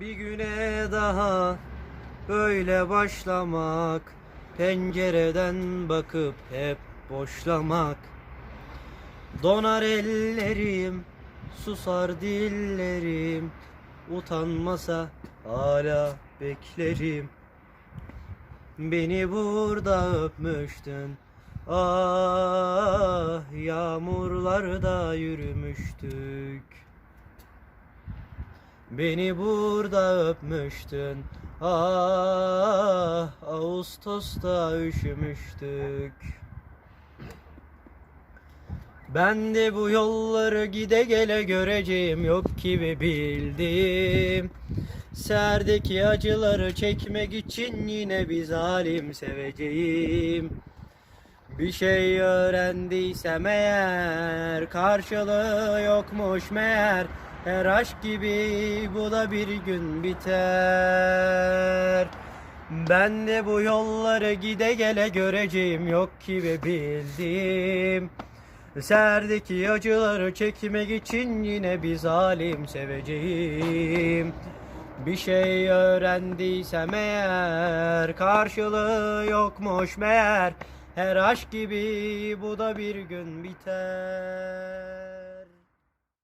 Bir güne daha böyle başlamak Pencereden bakıp hep boşlamak. Donar ellerim, susar dillerim Utanmasa hala beklerim. Beni burada öpmüştün Ah yağmurlarda yürümüştük Beni burada öpmüştün. Ah Ağustos'ta üşümüştük. Ben de bu yolları gide gele göreceğim yok ve bildim. Serdeki acıları çekmek için yine bir zalim seveceğim. Bir şey öğrendiysem eğer Karşılığı yokmuş meğer Her aşk gibi bu da bir gün biter. Ben de bu yolları gide gele göreceğim Yok ki ve bildim Serdeki acıları çekmek için yine bir zalim seveceğim. Bir şey öğrendiysem eğer Karşılığı yokmuş meğer. Her aşk gibi bu da bir gün biter